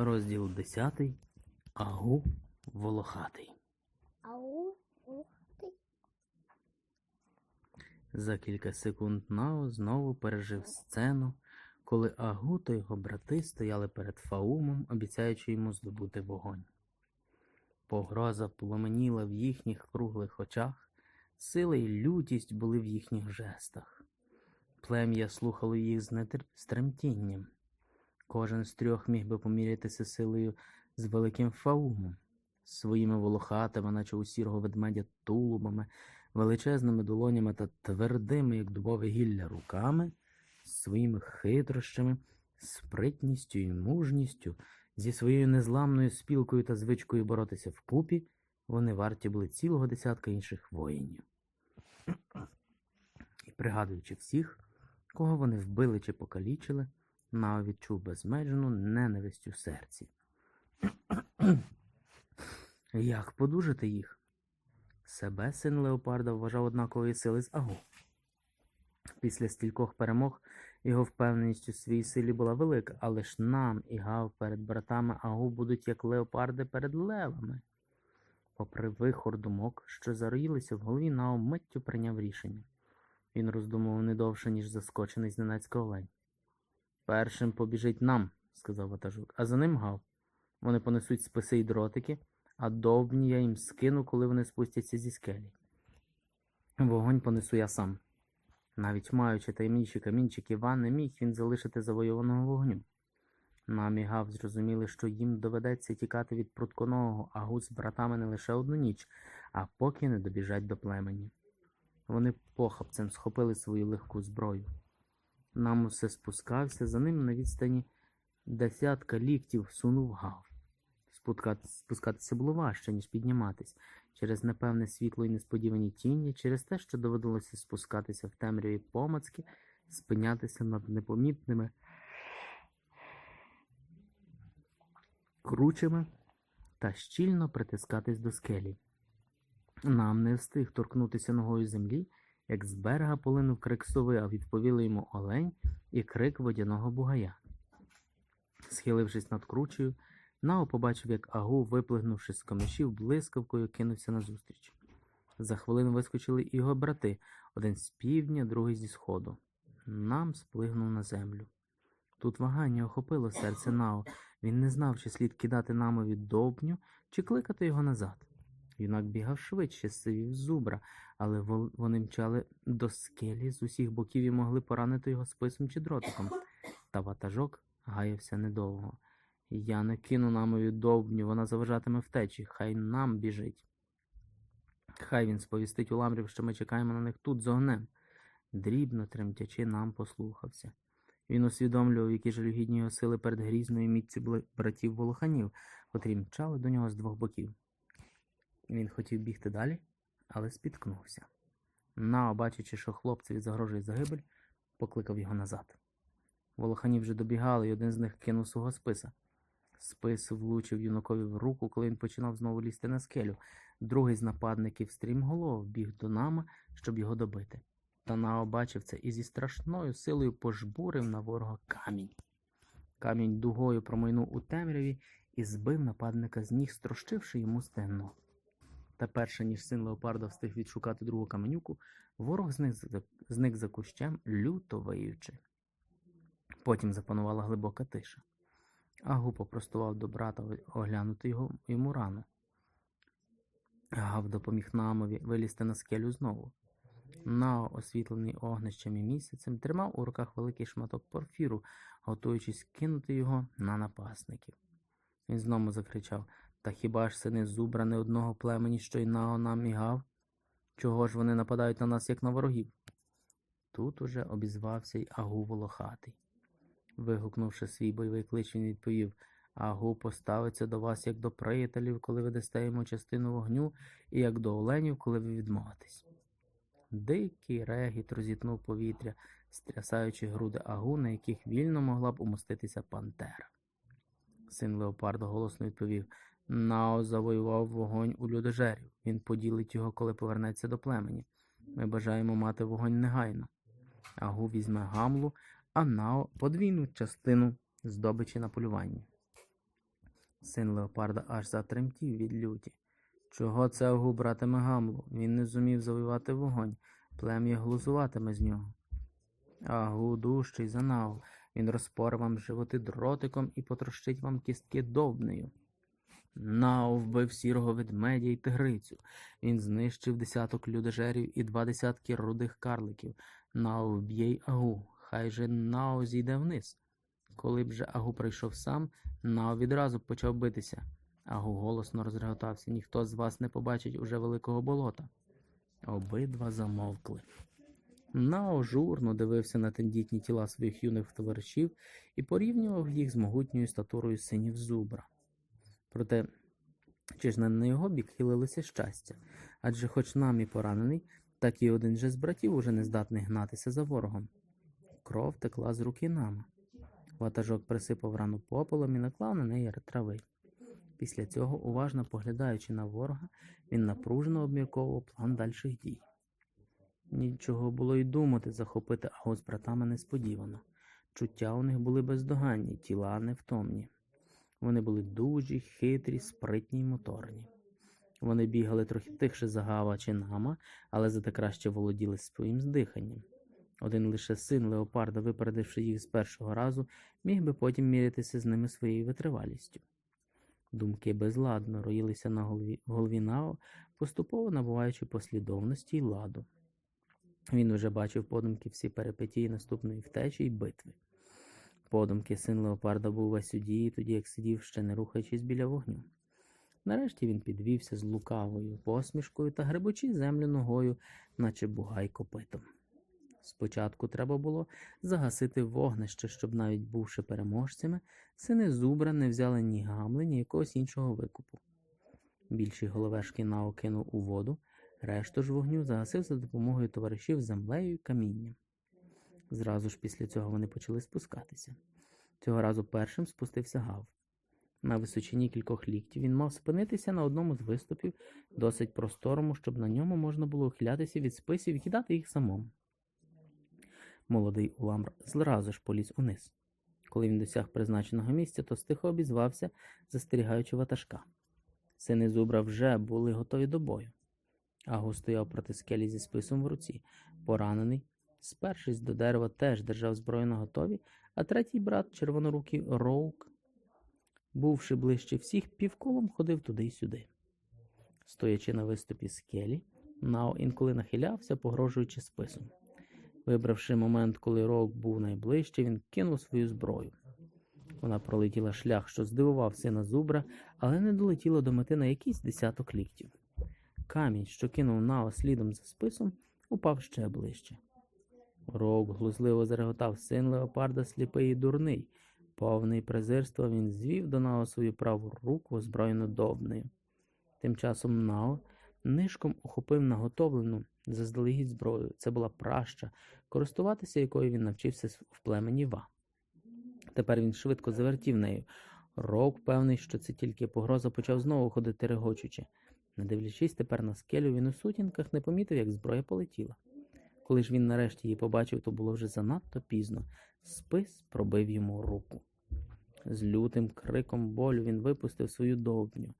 Розділ 10. Агу волохатий. Ау, ух ти. За кілька секунд Нао знову пережив сцену, коли Агу та його брати стояли перед Фаумом, обіцяючи йому здобути вогонь. Погроза пламеніла в їхніх круглих очах, сила й лютість були в їхніх жестах. Плем'я слухало їх з нетр... з тремтінням. Кожен з трьох міг би помірятися силою з великим Фаумом, своїми волохатими, наче у сірого ведмедя тулубами, величезними долонями та твердими, як дубове гілля, руками, своїми хитрощами, спритністю і мужністю, зі своєю незламною спілкою та звичкою боротися вкупі, вони варті були цілого десятка інших воїнів. І пригадуючи всіх, кого вони вбили чи покалічили, Нао відчув безмежну ненависть у серці. Як подужати їх? Себе син Леопарда вважав однакової сили з Агу. Після стількох перемог його впевненість у своїй силі була велика, але ж нам і Гав перед братами Агу будуть як леопарди перед левами. Попри вихор думок, що зароїлися в голові, Нао миттю прийняв рішення. Він роздумував не довше, ніж заскочений зненацька олень. Першим побіжить нам, сказав ватажок, а за ним Гав. Вони понесуть списи й дротики, а довбні я їм скину, коли вони спустяться зі скелі. Вогонь понесу я сам. Навіть маючи таємніші камінчики Іван, не міг він залишити завойованого вогню. Нам і Гав зрозуміли, що їм доведеться тікати від прутконого агу з братами не лише одну ніч, а поки не добіжать до племені. Вони похапцем схопили свою легку зброю. Нам усе спускався, за ним на відстані десятка ліктів сунув гав. Спускатися було важче, ніж підніматись, через непевне світло і несподівані тіні, через те, що доводилося спускатися в темряві помацки, спинятися над непомітними кручами та щільно притискатись до скелі. Нам не встиг торкнутися ногою землі, як з берега полинув крик сови, а відповіли йому олень і крик водяного бугая. Схилившись над кручею, Нао побачив, як Агу, виплигнувши з комишів, блискавкою кинувся назустріч. За хвилину вискочили і його брати, один з півдня, другий зі сходу. Нам сплигнув на землю. Тут вагання охопило серце Нао. Він не знав, чи слід кидати намові довбню, чи кликати його назад. Юнак бігав швидше, сивів зубра, але вони мчали до скелі з усіх боків і могли поранити його списом чи дротиком. Та ватажок гаявся недовго. Я не кину намові довбню, вона заважатиме втечі, хай нам біжить. Хай він сповістить уламрів, що ми чекаємо на них тут з огнем. Дрібно тремтячи, нам послухався. Він усвідомлював, які жалюгідні його сили перед грізною міцці братів волоханів, котрі мчали до нього з двох боків. Він хотів бігти далі, але спіткнувся. Нао, бачачи, що хлопцеві загрожує загибель, покликав його назад. Волохані вже добігали, і один з них кинув свого списа. Спис влучив юнакові в руку, коли він починав знову лізти на скелю. Другий з нападників стрімголов біг до нама, щоб його добити. Та Нао бачив це і зі страшною силою пожбурив на ворога камінь. Камінь дугою промайнув у темряві і збив нападника з ніг, строщивши йому стегно. Та перше, ніж син Леопарда встиг відшукати другу каменюку, ворог зник за, зник за кущем, люто виючи. Потім запанувала глибока тиша. Агу попростував до брата оглянути його йому рану. Гав допоміг Наамові вилізти на скелю знову. Нао, освітлений огнищем і місяцем, тримав у руках великий шматок порфіру, готуючись кинути його на напасників. Він знову закричав Та хіба ж сини зубра не одного племені, що й Нао нам і Гав? Чого ж вони нападають на нас, як на ворогів? Тут уже обізвався й Агу Волохатий. Вигукнувши свій бойовий клич, він відповів Агу поставиться до вас як до приятелів, коли ви дасте йому частину вогню, і як до оленів, коли ви відмовитесь. Дикий регіт розітнув повітря, стрясаючи груди агу, на яких вільно могла б умоститися пантера. Син Леопарда голосно відповів Нао завоював вогонь у людожерів. Він поділить його, коли повернеться до племені. Ми бажаємо мати вогонь негайно. Агу візьме гамлу, а Нао подвійну частину здобичі на полюванні. Син леопарда аж затремтів від люті. Чого це Агу братиме гамлу? Він не зумів завоювати вогонь, плем'я глузуватиме з нього. Агу дужчий за нав, він розпоре вам животи дротиком і потрощить вам кістки довбнею. Нау вбив сірого ведмедя й тигрицю. Він знищив десяток людожерів і два десятки рудих карликів. Нау вб'є й Агу, хай же Нао зійде вниз. Коли б же Агу прийшов сам, Нао відразу почав битися. Агу голосно розреготався. Ніхто з вас не побачить уже великого болота. Обидва замовкли. Нао журно дивився на тендітні тіла своїх юних товаришів і порівнював їх з могутньою статурою синів зубра. Проте, чи ж не на його бік хилилося щастя? Адже хоч нам і поранений, так і один же з братів уже не здатний гнатися за ворогом. Кров текла з руки нама. Ватажок присипав рану попелом і наклав на неї трави. Після цього, уважно поглядаючи на ворога, він напружено обмірковував план дальших дій. Нічого було й думати захопити Аго з братами несподівано. Чуття у них були бездоганні, тіла невтомні. Вони були дужі, хитрі, спритні й моторні. Вони бігали трохи тихше за Гава чи Нама, але зате краще володіли своїм здиханням. Один лише син леопарда, випередивши їх з першого разу, міг би потім мірятися з ними своєю витривалістю. Думки безладно роїлися на голові, голові Нао, поступово набуваючи послідовності й ладу. Він уже бачив подумки всі перипетії наступної втечі й битви. Подумки син леопарда був весь у дії, тоді як сидів, ще не рухаючись біля вогню. Нарешті він підвівся з лукавою посмішкою та гребучи землю ногою, наче бугай копитом. Спочатку треба було загасити вогнище, щоб, навіть бувши переможцями, сини зубра не взяли ні гамли, ні якогось іншого викупу. Більші головешки Нао кинув у воду, решту ж вогню загасив за допомогою товаришів землею і камінням. Зразу ж після цього вони почали спускатися. Цього разу першим спустився гав. На височині кількох ліктів він мав спинитися на одному з виступів, досить просторому, щоб на ньому можна було ухилятися від списів і кидати їх самому. Молодий уламр зразу ж поліз униз. Коли він досяг призначеного місця, то стихо обізвався, застерігаючи ватажка. Сини зубра вже були готові до бою. Агу стояв проти скелі зі списом в руці, поранений, спершись до дерева, теж держав зброю на готові, а третій брат, червонорукий Роук, бувши ближче всіх, півколом ходив туди й сюди. Стоячи на виступі скелі, Нао інколи нахилявся, погрожуючи списом. Вибравши момент, коли Роук був найближче, він кинув свою зброю. Вона пролетіла шлях, що здивував сина зубра, але не долетіла до мети на якийсь десяток ліктів. Камінь, що кинув Нао слідом за списом, упав ще ближче. Роук глузливо зареготав син леопарда сліпий і дурний. Повний презирства він звів до Нао свою праву руку, озброєну довбнею. Тим часом Нао нишком ухопив наготовлену заздалегідь зброю. Це була праща, користуватися якою він навчився в племені Ва. Тепер він швидко завертів нею. Рок, певний, що це тільки погроза, почав знову ходити регочучи. Не дивлячись тепер на скелю, він у сутінках не помітив, як зброя полетіла. Коли ж він нарешті її побачив, то було вже занадто пізно. Спис пробив йому руку. З лютим криком болю він випустив свою довбню.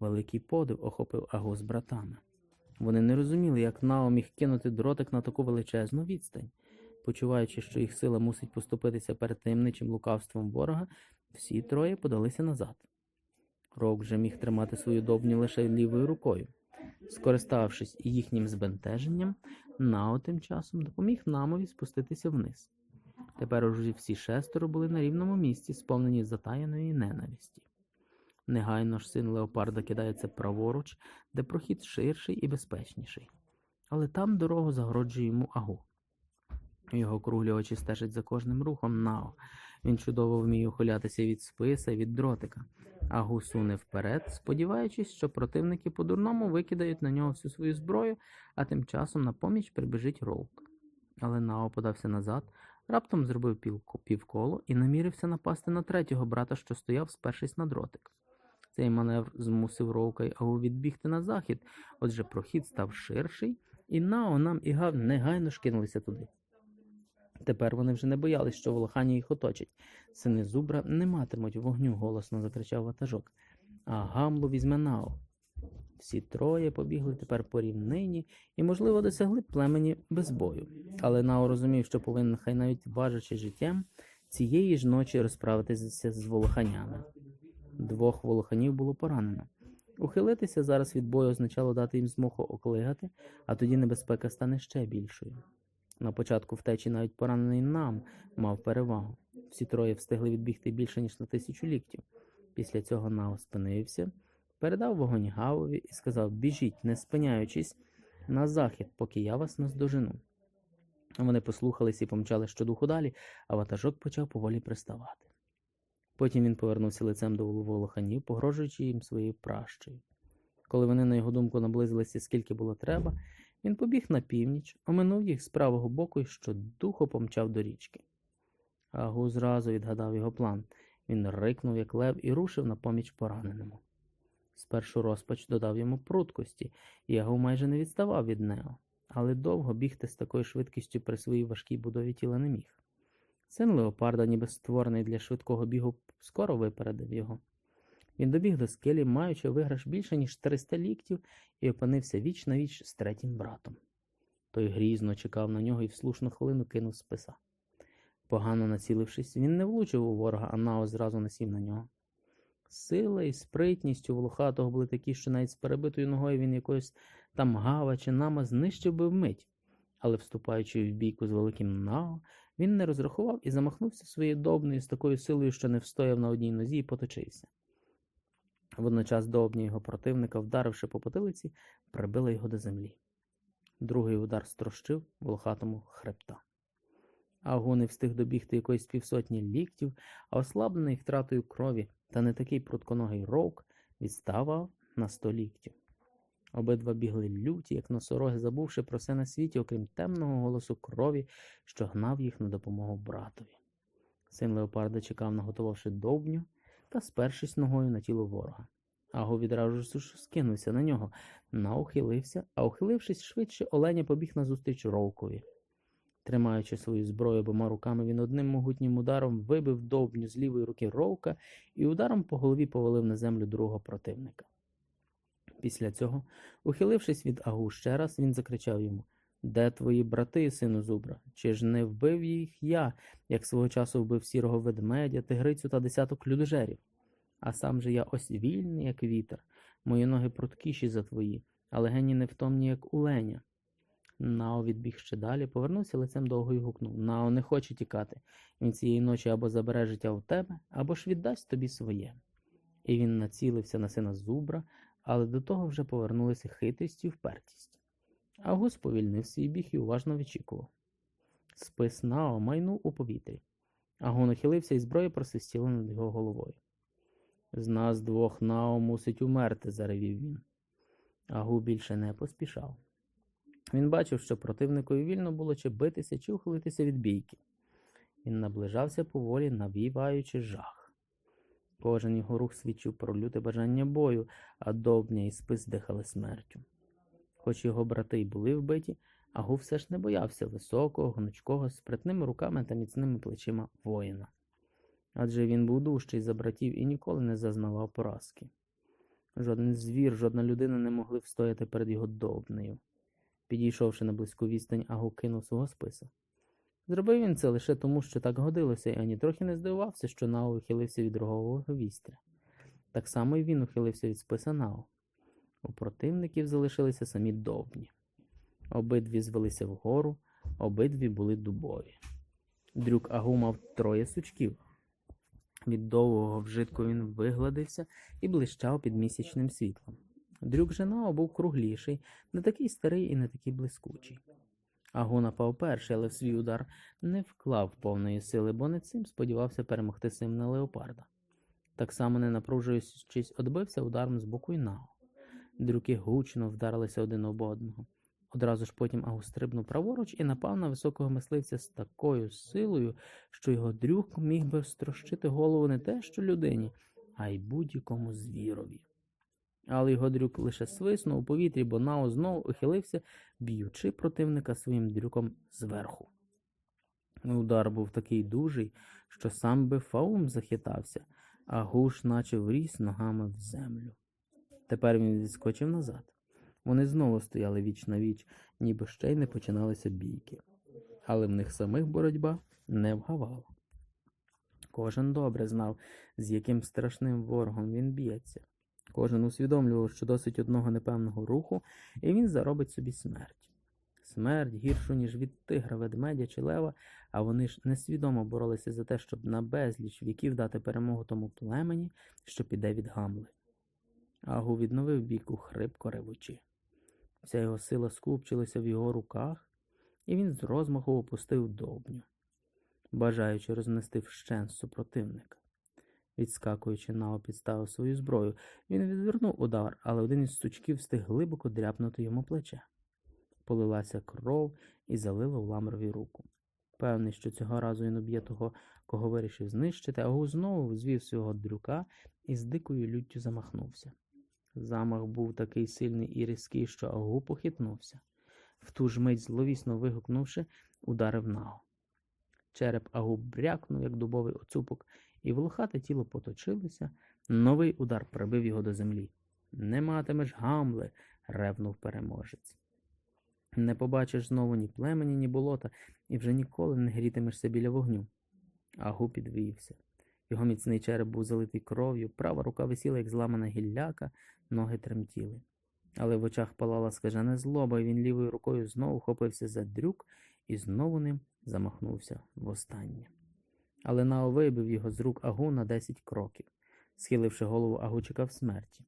Великий подив охопив Аго з братами. Вони не розуміли, як Нао міг кинути дротик на таку величезну відстань. Почуваючи, що їх сила мусить поступитися перед таємничим лукавством ворога, всі троє подалися назад. Рок вже міг тримати свою довбню лише лівою рукою. Скориставшись їхнім збентеженням, Нао тим часом допоміг намові спуститися вниз. Тепер уже всі шестеро були на рівному місці, сповнені затаєної ненависті. Негайно ж син леопарда кидається праворуч, де прохід ширший і безпечніший. Але там дорогу загороджує йому Агу. Його круглі очі стежать за кожним рухом Нао. Він чудово вміє ухилятися від списа, від дротика. Агу суне вперед, сподіваючись, що противники по-дурному викидають на нього всю свою зброю, а тим часом на поміч прибіжить Роук. Але Нао подався назад, раптом зробив півколо і намірився напасти на третього брата, що стояв, спершись на дротик. Цей маневр змусив Роука й Агу відбігти на захід, отже прохід став ширший, і Нао нам і Гав негайно ж кинулися туди. Тепер вони вже не боялись, що волохані їх оточать. Сини зубра не матимуть вогню, голосно закричав ватажок. А гамлу візьме Нао. Всі троє побігли тепер по рівнині і, можливо, досягли племені без бою. Але Нао розумів, що повинен, хай навіть важачи життям, цієї ж ночі розправитися з волоханями. Двох волоханів було поранено. Ухилитися зараз від бою означало дати їм змогу оклигати, а тоді небезпека стане ще більшою. На початку втечі навіть поранений нам мав перевагу. Всі троє встигли відбігти більше, ніж на тисячу ліктів. Після цього Нао спинився, передав вогонь Гавові і сказав: Біжіть, не спиняючись, на захід, поки я вас наздожену. Вони послухались і помчали щодуху далі, а ватажок почав поволі приставати. Потім він повернувся лицем до волоханів, погрожуючи їм своєю пращею. Коли вони, на його думку, наблизилися скільки було треба, він побіг на північ, оминув їх з правого боку і щодуху помчав до річки. Агу зразу відгадав його план. Він рикнув, як лев, і рушив на поміч пораненому. Спершу розпач додав йому пруткості, і Агу майже не відставав від Нео, але довго бігти з такою швидкістю при своїй важкій будові тіла не міг. Син леопарда, ніби створений для швидкого бігу, скоро випередив його. Він добіг до скелі, маючи виграш більше, ніж 300 ліктів, і опинився віч на віч з третім братом. Той грізно чекав на нього і в слушну хвилину кинув списа. Погано націлившись, він не влучив у ворога, а Нао зразу насів на нього. Сила і спритність у волохатого були такі, що навіть з перебитою ногою він якоїсь там гава чи нама знищив би вмить. Але, вступаючи в бійку з великим Нао, він не розрахував і замахнувся своєю добною з такою силою, що не встояв на одній нозі і поточився. Водночас довбня його противника, вдаривши по потилиці, прибила його до землі. Другий удар строщив волохатому хребта. Агу не встиг добігти якоїсь півсотні ліктів, а ослаблений втратою крові та не такий прутконогий роук відставав на сто ліктів. Обидва бігли люті, як носороги, забувши про все на світі, окрім темного голосу крові, що гнав їх на допомогу братові. Син леопарда чекав, наготувавши довбню та спершись ногою на тіло ворога. Аго відразу ж скинувся на нього, наухилився, а ухилившись швидше, Оленя побіг назустріч Роукові. Тримаючи свою зброю обома руками, він одним могутнім ударом вибив довбню з лівої руки Роука і ударом по голові повалив на землю другого противника. Після цього, ухилившись від Агу ще раз, він закричав йому Де твої брати, сину зубра? Чи ж не вбив їх я, як свого часу вбив сірого ведмедя, тигрицю та десяток людожерів? А сам же я ось вільний, як вітер, мої ноги пруткіші за твої, а легені невтомні, як у леня. Нао відбіг ще далі, повернувся лицем довго і гукнув Нао не хоче тікати. Він цієї ночі або забере життя у тебе, або ж віддасть тобі своє. І він націлився на сина зубра, але до того вже повернулися хитрість і впертість. Агус повільнив свій біг і уважно вичікував. Спис Нао майнув у повітрі. Агун ухилився і зброя просвистіла над його головою. З нас двох Нао мусить умерти, заревів він. Агу більше не поспішав. Він бачив, що противникові вільно було чи битися, чи ухилитися від бійки. Він наближався поволі, навіваючи жах. Кожен його рух свідчив про люте бажання бою, а довбня і спис дихали смертю. Хоч його брати й були вбиті, Агу все ж не боявся високого, гнучкого, спритними руками та міцними плечима воїна. Адже він був дужчий за братів і ніколи не зазнавав поразки. Жоден звір, жодна людина не могли встояти перед його довбнею. Підійшовши на близьку відстань, Агу кинув свого списа. Зробив він це лише тому, що так годилося, і ані трохи не здивувався, що Нао ухилився від рогового вістря. Так само і він ухилився від списа Нао. У противників залишилися самі довбні. Обидві звелися вгору, обидві були дубові. Дрюк Агу мав троє сучків. Від довгого вжитку він вигладився і блищав під місячним світлом. Дрюк же Нао був кругліший, не такий старий і не такий блискучий. Агу напав перший, але в свій удар не вклав повної сили, бо не цим сподівався перемогти симна леопарда. Так само, не напружуючись, одбився ударом з боку й Нао. Дрюки гучно вдарилися один об одного. Одразу ж потім Агу стрибнув праворуч і напав на високого мисливця з такою силою, що його дрюк міг би строщити голову не те, що людині, а й будь-якому звірові. Але його дрюк лише свиснув у повітрі, бо Нао знову ухилився, б'ючи противника своїм дрюком зверху. Удар був такий дужий, що сам би Фаум захитався, а гуш наче вріс ногами в землю. Тепер він відскочив назад. Вони знову стояли віч на віч, ніби ще й не починалися бійки. Але в них самих боротьба не вгавала. Кожен добре знав, з яким страшним ворогом він б'ється. Кожен усвідомлював, що досить одного непевного руху, і він заробить собі смерть. Смерть гіршу, ніж від тигра, ведмедя чи лева, а вони ж несвідомо боролися за те, щоб на безліч віків дати перемогу тому племені, що піде від гамли. Агу відновив бійку хрипко ревучи. Вся його сила скупчилася в його руках, і він з розмаху опустив довбню, бажаючи рознести вщен супротивника. Відскакуючи на підставив свою зброю, він відвернув удар, але один із сучків встиг глибоко дряпнути йому плече. Полилася кров і залила в ламрові руку. Певний, що цього разу він уб'є того, кого вирішив знищити, Агу знову звів свого дрюка і з дикою люттю замахнувся. Замах був такий сильний і різкий, що Агу похитнувся. В ту ж мить, зловісно вигукнувши, ударив наго. Череп Агу брякнув, як дубовий оцупок, і волохате тіло поточилося. Новий удар прибив його до землі. Не матимеш гамли, ревнув переможець. Не побачиш знову ні племені, ні болота, і вже ніколи не грітимешся біля вогню. Агу підвівся. Його міцний череп був залитий кров'ю, права рука висіла, як зламана гілляка, ноги тремтіли. Але в очах палала скажена злоба, і він лівою рукою знову хопився за дрюк і знову ним замахнувся востаннє. Але Нао вибив його з рук Агу на десять кроків. Схиливши голову, Агу чекав смерті.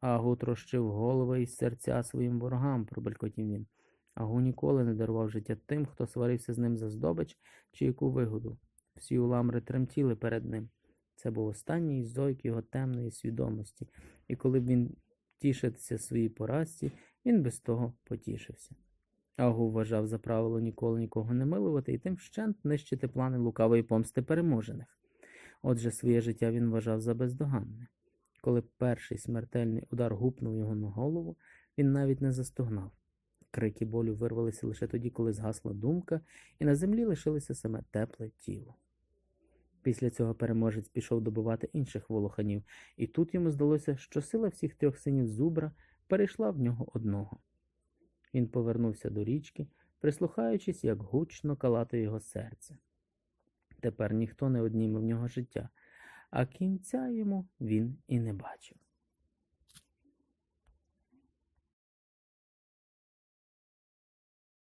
Агу трощив голови і серця своїм ворогам, пробелькотів він. Агу ніколи не дарував життя тим, хто сварився з ним за здобич чи яку вигоду. Всі уламри тремтіли перед ним. Це був останній зойк його темної свідомості, і коли б він тішився своїй поразці, він без того потішився. Агу вважав за правило ніколи нікого не милувати і тим вщент нищити плани лукавої помсти переможених. Отже, своє життя він вважав за бездоганне. Коли перший смертельний удар гупнув його на голову, він навіть не застогнав. Крики болю вирвалися лише тоді, коли згасла думка, і на землі лишилося саме тепле тіло. Після цього переможець пішов добивати інших волоханів, і тут йому здалося, що сила всіх трьох синів зубра перейшла в нього одного. Він повернувся до річки, прислухаючись, як гучно калати його серце. Тепер ніхто не одніме в нього життя, а кінця йому він і не бачив.